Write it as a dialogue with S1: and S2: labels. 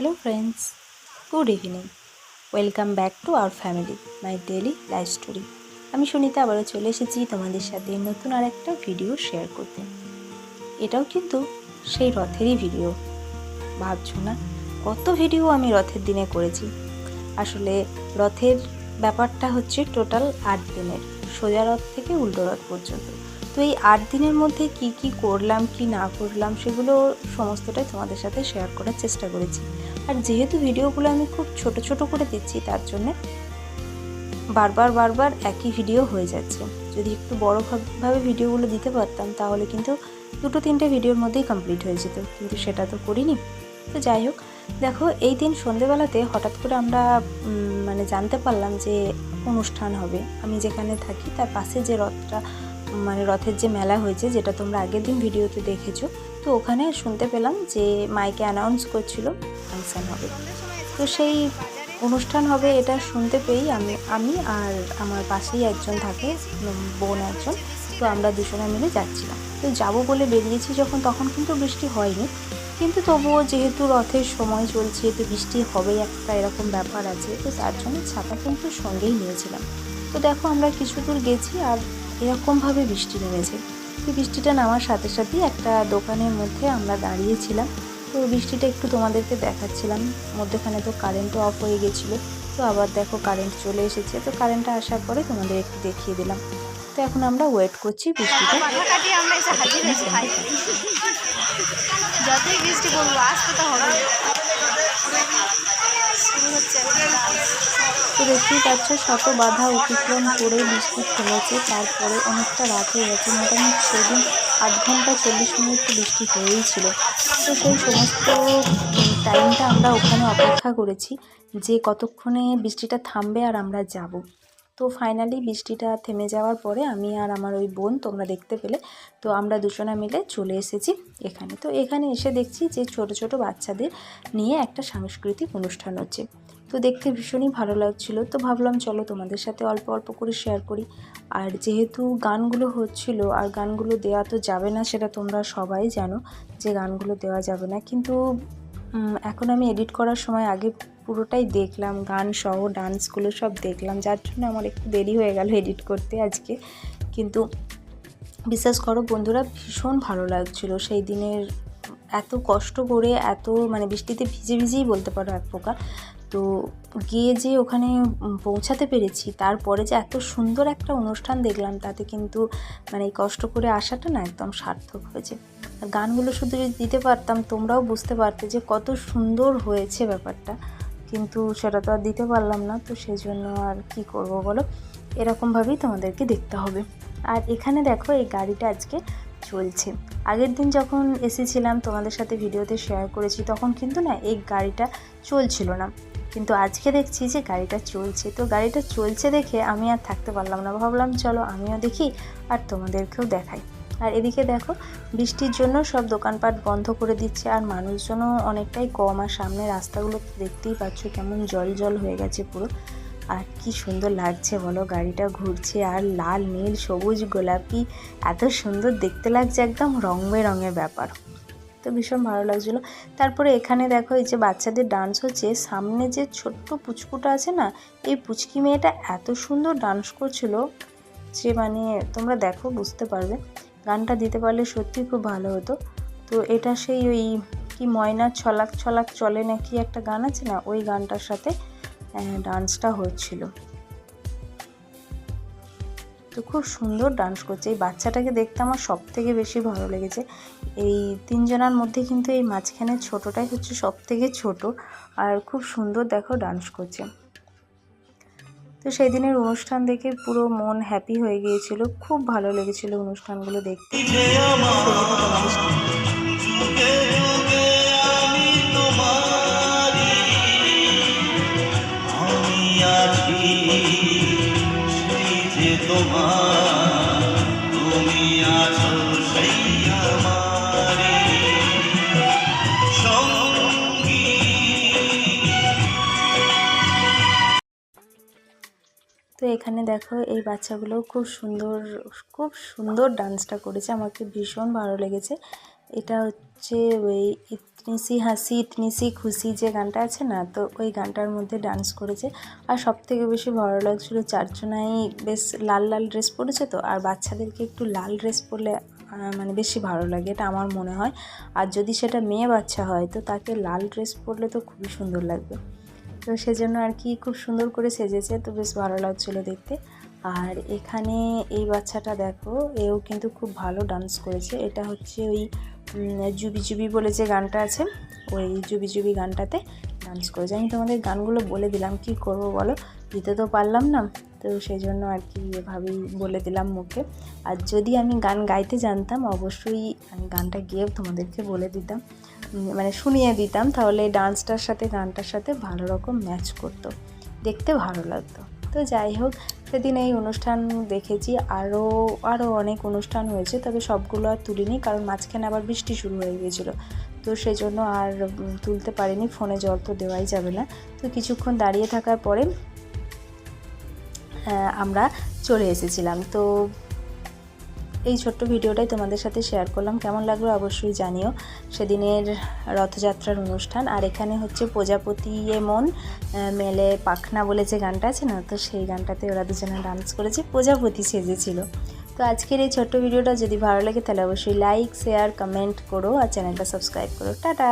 S1: Hello friends good evening welcome back to our family my daily life story আমি সুনিতা আবারও চলে এসেছি তোমাদের সাথে নতুন আর একটা ভিডিও শেয়ার করতে। এটাও কিন্তু সেই রথেরই ভিডিও ভাবছ না? কত ভিডিও আমি রথের দিনে করেছি। আসলে রথের ব্যাপারটা হচ্ছে টোটাল আট দিনের, সোজা রথ থেকে উল্টো রথ পর্যন্ত। তো এই আট দিনের মধ্যে কি কি করলাম, কি না করলাম, সেগুলো সমস্তটাই তোমাদের সাথে শেয়ার করার চেষ্টা করেছি। আর যেহেতু ভিডিওগুলো আমি খুব ছোট ছোট করে দিচ্ছি, তার জন্যে বারবার বারবার একই ভিডিও হয়ে যাচ্ছে। যদি একটু বড়োভাবে ভিডিওগুলো দিতে পারতাম, তাহলে কিন্তু দুটো তিনটে ভিডিওর মধ্যেই কমপ্লিট হয়ে যেত, কিন্তু সেটা তো করিনি। তো যাই হোক, দেখো, এই দিন সন্ধেবেলাতে হঠাৎ করে আমরা মানে জানতে পারলাম যে অনুষ্ঠান হবে। আমি যেখানে থাকি, তার পাশে যে রথটা মানে রথের যে মেলা হয়েছে, যেটা তোমরা আগের দিন ভিডিওতে দেখেছ, তো ওখানে শুনতে পেলাম যে মাইকে অ্যানাউন্স করছিল ফাংশান হবে। তো সেই অনুষ্ঠান হবে এটা শুনতে পেয়েই আমি আমি আর আমার পাশেই একজন থাকে বোন একজন, তো আমরা দুজনে মিলে যাচ্ছিলাম। তো যাব বলে বেরিয়েছি যখন, তখন কিন্তু বৃষ্টি হয়নি, কিন্তু তবুও যেহেতু রথের সময় চলছে, তো বৃষ্টি হবেই একটা এরকম ব্যাপার আছে, তো তার জন্য ছাতা কিন্তু সঙ্গেই নিয়েছিলাম। তো দেখো আমরা কিছু দূর গেছি আর এরকমভাবে বৃষ্টি নেমেছে। তো বৃষ্টিটা নামার সাথে সাথেই একটা দোকানের মধ্যে আমরা দাঁড়িয়েছিলাম। তো বৃষ্টিটা একটু তোমাদেরকে দেখাচ্ছিলাম। মধ্যেখানে তো কারেন্টও অফ হয়ে গেছিল। তো আবার দেখো কারেন্ট চলে এসেছে। তো কারেন্টটা আসার পরে তোমাদের একটু দেখিয়ে দিলাম। তো এখন আমরা ওয়েট করছি বৃষ্টিটা।
S2: যতই বৃষ্টি বলব আসতে তো হবে শুরু হচ্ছে
S1: তো দেখতেই পাচ্ছ শত বাধা অতিক্রম করে বৃষ্টি ফেলেছে তারপরে অনেকটা রাত হয়ে গেছে মোটামুটি সেদিন আধ ঘণ্টা চল্লিশ মিনিট বৃষ্টি হয়েই ছিল। তো সেই সমস্ত টাইমটা আমরা ওখানে অপেক্ষা করেছি যে কতক্ষণে বৃষ্টিটা থামবে আর আমরা যাব। তো ফাইনালি বৃষ্টিটা থেমে যাওয়ার পরে আমি আর আমার ওই বোন তোমরা দেখতে পেলে, তো আমরা দুজনা মিলে চলে এসেছি এখানে। তো এখানে এসে দেখছি যে ছোট ছোট বাচ্চাদের নিয়ে একটা সাংস্কৃতিক অনুষ্ঠান হচ্ছে। তো দেখতে ভীষণই ভালো লাগছিল। তো ভাবলাম চলো তোমাদের সাথে অল্প অল্প করে শেয়ার করি। আর যেহেতু গানগুলো হচ্ছিল, আর গানগুলো দেওয়া তো যাবে না সেটা তোমরা সবাই জানো যে গানগুলো দেওয়া যাবে না। কিন্তু এখন আমি এডিট করার সময় আগে পুরোটাই দেখলাম গান সহ ডান্সগুলো সব দেখলাম। যার জন্য আমার একটু দেরি হয়ে গেল এডিট করতে আজকে। কিন্তু বিশ্বাস করো বন্ধুরা, ভীষণ ভালো লাগছিল। সেই দিনের এত কষ্ট করে, এত মানে বৃষ্টিতে ভিজে ভিজেই বলতে পারো এক প্রকার। তো গিয়ে যে ওখানে পৌঁছাতে পেরেছি, তারপরে যে এত সুন্দর একটা অনুষ্ঠান দেখলাম, তাতে কিন্তু মানে কষ্ট করে আসাটা না একদম সার্থক হয়েছে। গানগুলো শুধু যদি দিতে পারতাম, তোমরাও বুঝতে পারতে যে কত সুন্দর হয়েছে ব্যাপারটা। কিন্তু সেটা তো আর দিতে পারলাম না, তো সেই জন্য আর কি করব বলো? এরকমভাবেই তোমাদেরকে দেখতে হবে। আর এখানে দেখো, এই গাড়িটা আজকে চলছে। আগের দিন যখন এসেছিলাম তোমাদের সাথে ভিডিওতে শেয়ার করেছি, তখন কিন্তু না এই গাড়িটা চলছিল না। কিন্তু আজকে দেখছি যে গাড়িটা চলছে। তো গাড়িটা চলছে দেখে আমি আর থাকতে পারলাম না। ভাবলাম, চলো আমিও দেখি আর তোমাদেরকেও দেখাই। আর এদিকে দেখো, বৃষ্টির জন্য সব দোকানপাট বন্ধ করে দিচ্ছে আর মানুষজনও অনেকটাই কম। আর সামনে রাস্তাগুলো দেখতেই পাচ্ছ কেমন জল জল হয়ে গেছে পুরো। আর কি সুন্দর লাগছে বলো, গাড়িটা ঘুরছে আর লাল, নীল, সবুজ, গোলাপি, এত সুন্দর দেখতে লাগছে একদম রং বেরঙের ব্যাপার। তো ভীষণ ভালো লাগছিল। তারপরে এখানে দেখো এই যে বাচ্চাদের ডান্স হচ্ছে, সামনে যে ছোট্ট পুচকুটা আছে না, এই পুচকি মেয়েটা এত সুন্দর ডান্স করছিল যে মানে তোমরা দেখো, বুঝতে পারবে। গানটা দিতে পারলে সত্যি খুব ভালো হতো। তো এটা সেই ওই কি ময়না ছলাক ছলাক চলে নাকি একটা গান আছে না, ওই গানটার সাথে ডান্সটা হচ্ছিল। তো খুব সুন্দর ডান্স করছে। এই বাচ্চাটাকে দেখতে আমার সব থেকে বেশি ভালো লেগেছে। এই তিনজনার মধ্যে কিন্তু এই মাঝখানে ছোটোটাই হচ্ছে সব থেকে ছোট। আর খুব সুন্দর দেখো ডান্স করছে। তো সেই দিনের অনুষ্ঠান দেখে পুরো মন হ্যাপি হয়ে গিয়েছিল। খুব ভালো লেগেছিল অনুষ্ঠানগুলো দেখতে। এখানে দেখো এই বাচ্চাগুলো খুব সুন্দর খুব সুন্দর ডান্সটা করেছে। আমাকে ভীষণ ভালো লেগেছে। এটা হচ্ছে ওই ইতনিসি, হাসি, ইতনিসি, খুশি যে গানটা আছে না, তো ওই গানটার মধ্যে ডান্স করেছে। আর সব থেকে বেশি ভালো লাগছিল চারজনাই বেশ লাল লাল ড্রেস পরেছে তো, আর বাচ্চাদেরকে একটু লাল ড্রেস পরলে মানে বেশি ভালো লাগে, এটা আমার মনে হয়। আর যদি সেটা মেয়ে বাচ্চা হয়, তো তাকে লাল ড্রেস পরলে তো খুবই সুন্দর লাগবে। তো সেজন্য আর কি খুব সুন্দর করে সেজেছে, তো বেশ ভালো লাগছিল দেখতে। আর এখানে এই বাচ্চাটা দেখো, এও কিন্তু খুব ভালো ডান্স করেছে। এটা হচ্ছে ওই জুবি জুবি বলে যে গানটা আছে, ওই জুবি জুবি গানটাতে ডান্স করেছে। আমি তোমাদের গানগুলো বলে দিলাম, কি করব বলো? দিতে তো পারলাম না, তো সেই জন্য আর কি এভাবেই বলে দিলাম মুখে। আর যদি আমি গান গাইতে জানতাম, অবশ্যই আমি গানটা গিয়েও তোমাদেরকে বলে দিতাম। মানে শুনিয়ে দিতাম, তাহলে ডান্সটার সাথে, গানটার সাথে ভালো রকম ম্যাচ করতো। দেখতে ভালো লাগতো। তো যাই হোক, সেদিন এই অনুষ্ঠান দেখেছি। আরও আরও অনেক অনুষ্ঠান হয়েছে, তবে সবগুলো আর তুলিনি, কারণ মাঝখানে আবার বৃষ্টি শুরু হয়ে গিয়েছিল। তো সেই জন্য আর তুলতে পারিনি, ফোনে জল তো দেওয়াই যাবে না। তো কিছুক্ষণ দাঁড়িয়ে থাকার পরে আমরা চলে এসেছিলাম। তো এই ছোট্ট ভিডিওটাই তোমাদের সাথে শেয়ার করলাম। কেমন লাগল অবশ্যই জানিও। সেদিনের রথযাত্রার অনুষ্ঠান। আর এখানে হচ্ছে প্রজাপতি এ মন মেলে পাখনা বলে যে গানটা আছে না, তো সেই গানটাতে ওরা দুজনে ডান্স করেছে। প্রজাপতি সেজেছিল। তো আজকের এই ছোট্ট ভিডিওটা যদি ভালো লাগে, তাহলে অবশ্যই লাইক শেয়ার কমেন্ট করো আর চ্যানেলটা সাবস্ক্রাইব করো। টাটা!